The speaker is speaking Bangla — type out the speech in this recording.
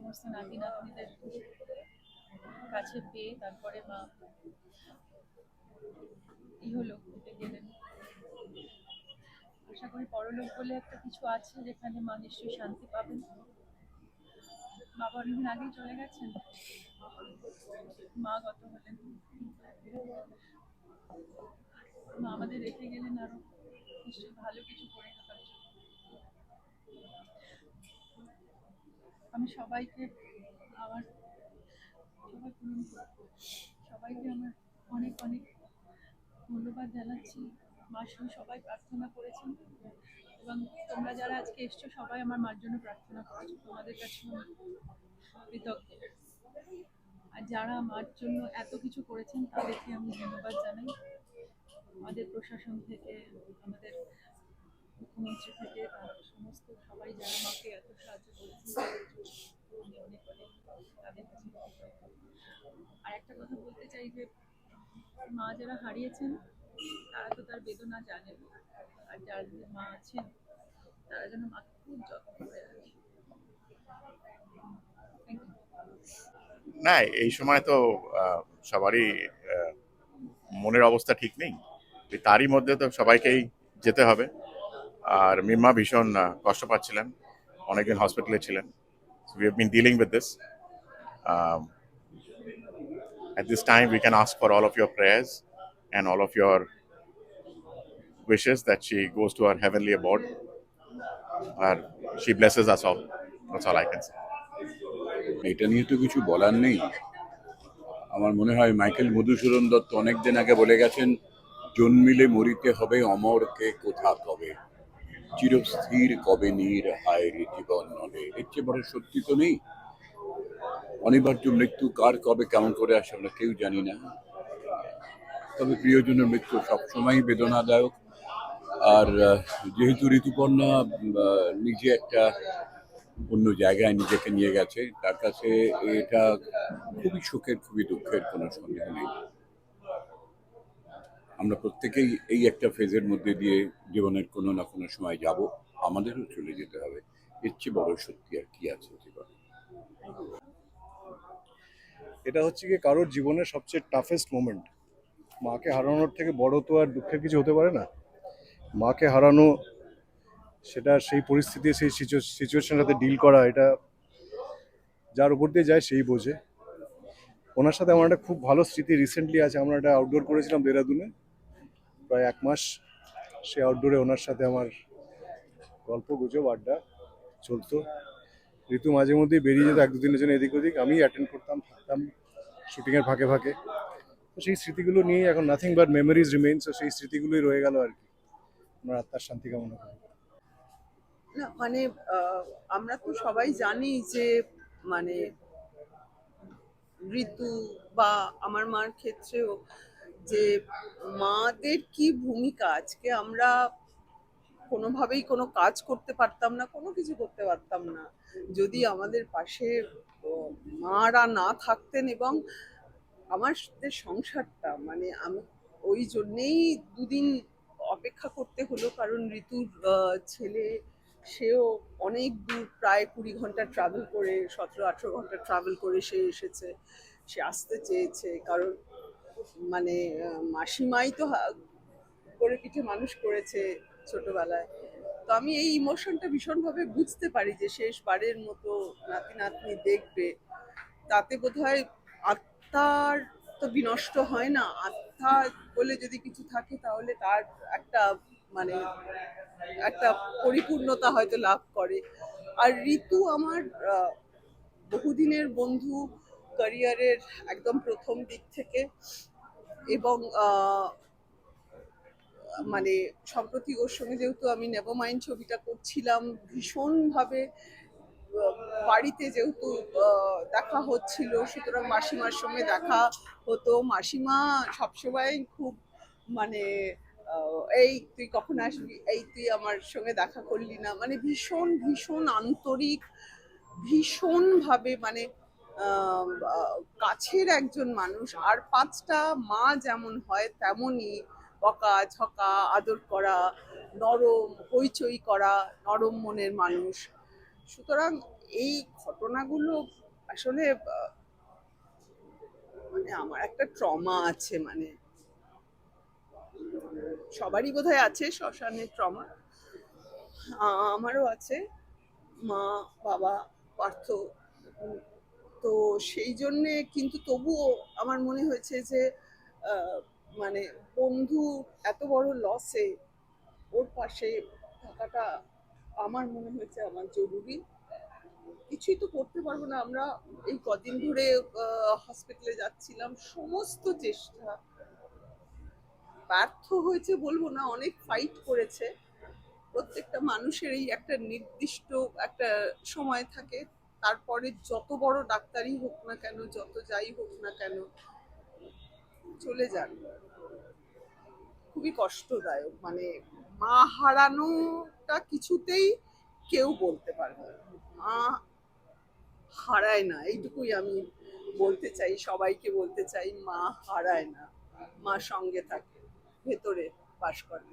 সমস্ত নাতি নাতনিদের কাছে পেয়ে তারপরে মা ইহলোক থেকে গেলেন। আশা করি পরলোক বলে একটা কিছু আছে যেখানে মা নিশ্চয়ই শান্তি পাবেন। বাবা অনেকদিন আগেই চলে গেছেন। মা গত হলেন। মা আমাদের রেখে গেলেন আরও। নিশ্চয়ই ভালো কিছু করে থাকার জন্য আমি সবাইকে আমার সবাই পূরণ সবাইকে আমার অনেক অনেক ধন্যবাদ জানাচ্ছি। সঙ্গে সবাই প্রার্থনা করেছেন এবং তোমরা যারা আজকে এসছো, সবাই আমার মার জন্য প্রার্থনা করেছ। তোমাদের কাছে কৃতজ্ঞ। আর যারা মার জন্য এত কিছু করেছেন, তাদেরকে আমি ধন্যবাদ জানাই। আমাদের প্রশাসন থেকে, আমাদের মুখ্যমন্ত্রী থেকে সমস্ত সবাই যারা মাকে এত সাহায্য করেছেন তাদের কাছে আর একটা কথা বলতে চাই যে, মা যারা হারিয়েছেন, তারা তো তার বেদনা জানেন। আর যাদের মা আছেন, তারা যেন মাকে খুব যত্ন করে না, এই সময় তো সবারই মনের অবস্থা ঠিক নেই। তারই মধ্যে তো সবাইকেই যেতে হবে। আর মিম্মা ভীষণ কষ্ট পাচ্ছিলেন। অনেকদিন হসপিটালে ছিলেন। We have been dealing with this at this time we can ask for all of your prayers and all of your wishes that she goes to her heavenly abode or she blesses us all all I can এটা নিয়ে তো কিছু বলার নেই। আমার মনে হয় মাইকেল মধুসূদন দত্ত অনেকদিন আগে বলে গেছেন, জন্মিলে মরিতে হবে, অমর কে কোথা কবে? চিরস্থির কবে নীর হায় জীবন নলে? এর চেয়ে বড় সত্যি তো নেই। অনিবার্য মৃত্যু কার কবে, কেমন করে আসে আমরা কেউ জানি না। তবে প্রিয়জনের মৃত্যু সবসময়ই বেদনাদায়ক। আর যেহেতু ঋতুপর্ণা নিজে একটা অন্য জায়গায় নিজেকে নিয়ে গেছে, তার কাছে এটা খুবই সুখের, খুবই দুঃখের কোনো সন্দেহ নেই। আমরা প্রত্যেকেই এই একটা ফেজের মধ্যে দিয়ে জীবনের কোনো না কোনো সময় যাব, আমাদেরও চলে যেতে হবে। এর চেয়ে বড় সত্যি আর কি আছে জীবনে এটা হচ্ছে কি কারোর জীবনের সবচেয়ে টাফেস্ট মোমেন্ট মাকে হারানোর থেকে বড় তো আর দুঃখের কিছু হতে পারে না। মাকে হারানো, সেটা সেই পরিস্থিতি, সেই সিচুয়েশনটাতে ডিল করা, এটা যার উপর দিয়ে যায় সেই বোঝে। ওনার সাথে আমার একটা খুব ভালো স্মৃতি রিসেন্টলি আছে, আমরা একটা আউটডোর করেছিলাম দেরাদুনে। প্রায় এক মাস সে আউটডোরে ওনার সাথে আমার গল্প, গুজব, আড্ডা চলতো। ঋতু মাঝে মধ্যেই বেরিয়ে যেত এক দুদিনের জন্য এদিক ওদিক। আমি অ্যাটেন্ড করতাম, থাকতাম শুটিংয়ের ফাঁকে ফাঁকে। তো সেই স্মৃতিগুলো নিয়ে এখন নাথিং বাট মেমোরিজ রিমেইনস সেই স্মৃতিগুলোই রয়ে গেল আর কি। আমার আত্মার শান্তি কামনা করি। না মানে আমরা তো সবাই জানি যে মানে ঋতু বা আমার মার ক্ষেত্রেও যে মাদের কি ভূমিকা? আজকে আমরা কোনোভাবেই কোনো কাজ করতে পারতাম না, কোনো কিছু করতে পারতাম না। যদি আমাদের পাশে মারা না থাকতেন এবং আমার সংসারটা মানে আমি ওই জন্যেই দুদিন অপেক্ষা করতে হলো, কারণ ঋতুর ছেলে, সেও অনেক দূর, প্রায় কুড়ি ঘণ্টা ট্রাভেল করে, সতেরো আঠেরো ঘণ্টা ট্রাভেল করে সে এসেছে, সে আসতে চেয়েছে, কারণ মানে মাসিমাই তো করে পিঠে মানুষ করেছে ছোটবেলায়। তো আমি এই ইমোশনটা ভীষণভাবে বুঝতে পারি যে শেষবারের মতো নাতি নাতনি দেখবে, তাতে বোধহয় আত্মার তো বিনষ্ট হয় না। আত্মা বলে যদি কিছু থাকে তাহলে তার একটা মানে একটা পরিপূর্ণতা হয়তো লাভ করে। আর ঋতু আমার বহুদিনের বন্ধু ক্যারিয়ারের একদম প্রথম দিক থেকে এবং মানে সম্প্রতি ওর সঙ্গে যেহেতু আমি নেভারমাইন্ড ছবিটা করছিলাম, ভীষণভাবে বাড়িতে যেহেতু দেখা হচ্ছিল, সুতরাং মাসিমার সঙ্গে দেখা হতো। মাসিমা সবসময় খুব মানে এই তুই কখন আসবি? এই তুই আমার সঙ্গে দেখা করলি না। মানে ভীষণ ভীষণ আন্তরিক, ভীষণভাবে মানে কাছের একজন মানুষ, আর পাঁচটা মা যেমন হয়, তেমনই বকা, ঝকা, আদর করা, নরম হইচই করা, নরম মনের মানুষ। সুতরাং এই ঘটনাগুলো আসলে মানে আমার একটা ট্রমা আছে মানে সবারই বোধহয় আছে শ্মশানের ট্রমা। আমারও আছে। মা, বাবা, পার্থ তো সেই জন্যে কিন্তু তবুও আমার মনে হয়েছে যে মানে বন্ধু এত বড় লসে ওর পাশে থাকাটা আমার মনে হয়েছে আমার জরুরি। কিছুই তো করতে পারব না। আমরা এই কদিন ধরে হসপিটালে যাচ্ছিলাম। সমস্ত চেষ্টা ব্যর্থ হয়েছে বলব না, অনেক ফাইট করেছে। প্রত্যেকটা মানুষেরই একটা নির্দিষ্ট একটা সময় থাকে। তারপরে যত বড় ডাক্তারই হোক না কেন, যত যাই হোক না কেন, চলে যান। খুবই কষ্টদায়ক মানে মা হারানোটা কিছুতেই কেউ বলতে পারবে মা হারায় না, এইটুকুই আমি বলতে চাই, সবাইকে বলতে চাই, মা হারায় না। মা সঙ্গে থাকে, ভেতরে বাস করে।